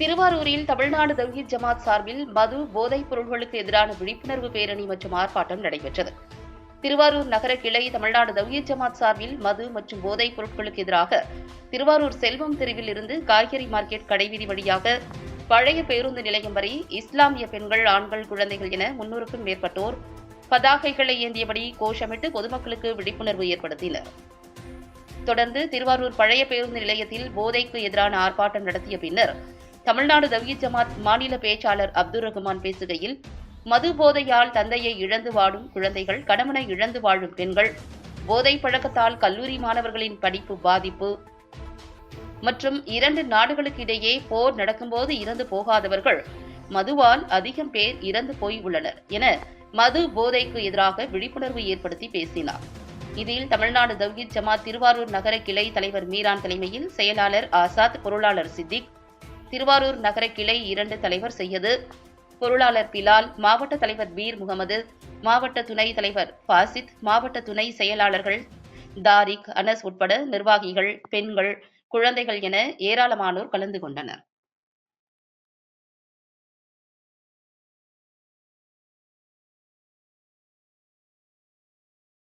திருவாரூரில் தமிழ்நாடு தவ்ஹீத் ஜமாத் சார்பில் மது போதைப் பொருள்களுக்கு எதிரான விழிப்புணர்வு பேரணி மற்றும் ஆர்ப்பாட்டம் நடைபெற்றது. திருவாரூர் நகர கிளை தமிழ்நாடு தவ்ஹீத் ஜமாத் சார்பில் மது மற்றும் போதைப் பொருட்களுக்கு எதிராக திருவாரூர் செல்வம் தெருவில் இருந்து காய்கறி மார்க்கெட் கடைவீதி வழியாக பழைய பேருந்து நிலையம் வரை இஸ்லாமிய பெண்கள் ஆண்கள் குழந்தைகள் என முன்னூறுக்கும் மேற்பட்டோர் பதாகைகளை ஏந்தியபடி கோஷமிட்டு பொதுமக்களுக்கு விழிப்புணர்வு ஏற்படுத்தினர். தொடர்ந்து திருவாரூர் பழைய பேருந்து நிலையத்தில் போதைக்கு எதிரான ஆர்ப்பாட்டம் நடத்திய பின்னர் தமிழ்நாடு தவ்ய ஜமாத் மாநில பேச்சாளர் அப்துல் ரகுமான் பேசுகையில் மது போதையால் தந்தையை இழந்து வாடும் குழந்தைகள் கணவனை இழந்து வாழும் பெண்கள் போதை பழக்கத்தால் கல்லூரி மாணவர்களின் படிப்பு பாதிப்பு. மற்றும் இரண்டு நாடுகளுக்கு இடையே போர் நடக்கும்போது இறந்து போகாதவர்கள் மதுவால் அதிகம் பேர் இறந்து போய் உள்ளனர் என மது போதைக்கு எதிராக விழிப்புணர்வு ஏற்படுத்தி பேசினார். இதில் தமிழ்நாடு தவ்ஹீத் ஜமாத் திருவாரூர் நகர கிளை தலைவர் மீரான் தலைமையில் செயலாளர் ஆசாத் பொருளாளர் சித்திக் திருவாரூர் நகர கிளை இரண்டு தலைவர் செய்யது. பொருளாளர் பிலால் மாவட்ட தலைவர் பீர் முகமது மாவட்ட துணை தலைவர் பாசித் மாவட்ட துணை செயலாளர்கள் தாரிக் அனஸ் உட்பட நிர்வாகிகள் பெண்கள் குழந்தைகள் என ஏராளமானோர் கலந்து கொண்டனர்.